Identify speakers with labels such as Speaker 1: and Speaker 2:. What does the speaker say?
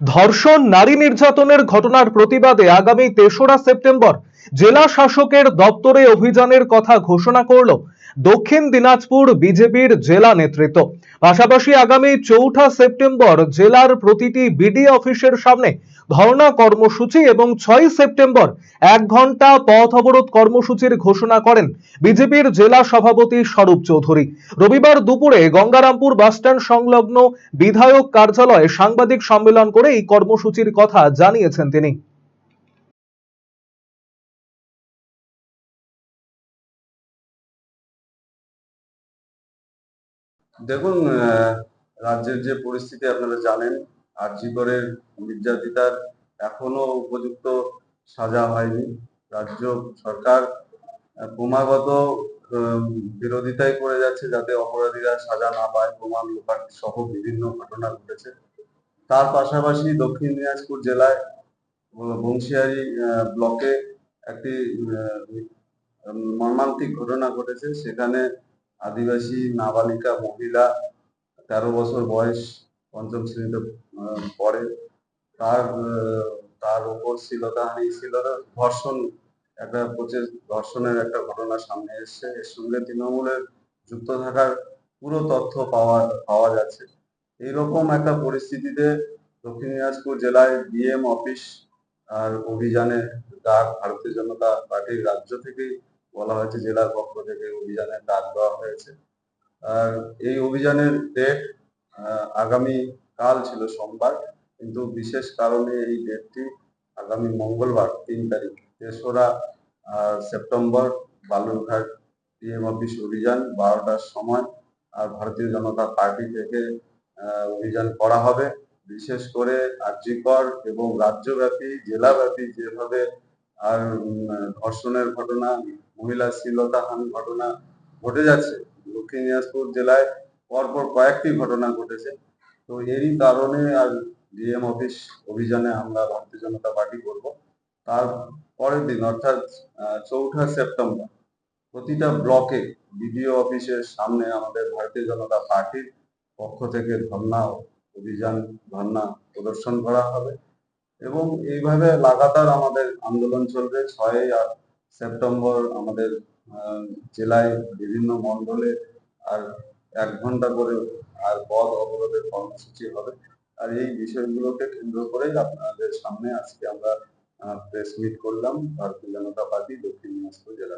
Speaker 1: ধর্ষণ, নারী নির্যাতনের ঘটনার প্রতিবাদে আগামী তেসরা সেপ্টেম্বর জেলা শাসকের দপ্তরে অভিযানের কথা ঘোষণা করল দক্ষিণ দিনাজপুর বিজেপির জেলা নেতৃত্ব। পাশাপাশি আগামী চৌঠা সেপ্টেম্বর জেলার প্রতিটি বিডি অফিসের সামনে ধর্ণা কর্মসূচি এবং ছয় সেপ্টেম্বর এক ঘণ্টা পথ অবরোধ কর্মসূচির ঘোষণা করেন বিজেপির জেলা সভাপতি স্বরূপ চৌধুরী। রবিবার দুপুরে গঙ্গারামপুর বাসস্ট্যান্ড সংলগ্ন বিধায়ক কার্যালয়ে সাংবাদিক সম্মেলন করে এই কর্মসূচির কথা জানিয়েছেন তিনি।
Speaker 2: দেখুন রাজ্যের যে পরিস্থিতি আপনারা জানেন, আরজিকরের নির্যাতিতার এখনও উপযুক্ত সাজা হয়নি। রাজ্য সরকার ক্রমাগত বিরোধিতাই করে যাচ্ছে যাতে অপরাধীরা সাজা না পায়, প্রমাণ লোপাট সহ বিভিন্ন ঘটনা ঘটেছে। তার পাশাপাশি দক্ষিণ দিনাজপুর জেলায় বংশিয়ারি ব্লকে একটি মর্মান্তিক ঘটনা ঘটেছে। সেখানে আদিবাসী নাবালিকা মহিলা তেরো বছর বয়স পঞ্চম শ্রেণীতে পড়ে। তার তার উপর শ্লীলতাহানি ছিল। ধর্ষণ, একটা প্রচের ধর্ষণের একটা ঘটনা সামনে এসেছে। এর সঙ্গে তৃণমূলের যুক্ত থাকার পুরো তথ্য পাওয়া পাওয়া যাচ্ছে। এইরকম একটা পরিস্থিতিতে দক্ষিণ দিনাজপুর জেলায় ডিএম অফিস আর অভিযানে ডাক ভারতীয় জনতা পার্টির রাজ্য থেকেই বলা হয়েছে, জেলার পক্ষ থেকে অভিযানের ডাক দেওয়া হয়েছে। আর এই অভিযানের ডেট আগামী কাল ছিল সোমবার, কিন্তু বিশেষ কারণে এই ডেটটি আগামী মঙ্গলবার, তিন তারিখ, তেসরা সেপ্টেম্বর, বালুরঘাট ডিএম অফিস অভিযান বারোটার সময়, আর ভারতীয় জনতা পার্টি থেকে অভিযান করা হবে। বিশেষ করে আর্যিকর এবং রাজ্যব্যাপী, জেলাব্যাপী যেভাবে আর ধর্ষণের ঘটনা, মহিলা শ্লীলতাহানি ঘটনা ঘটে যাচ্ছে। দক্ষিণ দিনাজপুর জেলায় পরপর কয়েকটি ঘটনা ঘটেছে। তো এরই কারণে আর ডিএম অফিস অভিযানে আমরা ভারতীয় জনতা পার্টি করব। তার পরের দিন, অর্থাৎ চৌঠা সেপ্টেম্বর, প্রতিটা ব্লকে বিডিও অফিসের সামনে আমাদের ভারতীয় জনতা পার্টির পক্ষ থেকে ধর্ণা অভিযান, ধর্ণা প্রদর্শন করা হবে। এবং এইভাবে লাগাতার আমাদের আন্দোলন চলবে। ছয় আর সেপ্টেম্বর আমাদের জেলায় বিভিন্ন মণ্ডলে আর এক ঘণ্টা করে আর পথ অবরোধের কর্মসূচি হবে। আর এই বিষয়গুলোকে কেন্দ্র করেই আপনাদের সামনে আজকে আমরা প্রেস মিট করলাম। ভারতীয় জনতা পার্টি দক্ষিণ দিনাজপুর জেলা।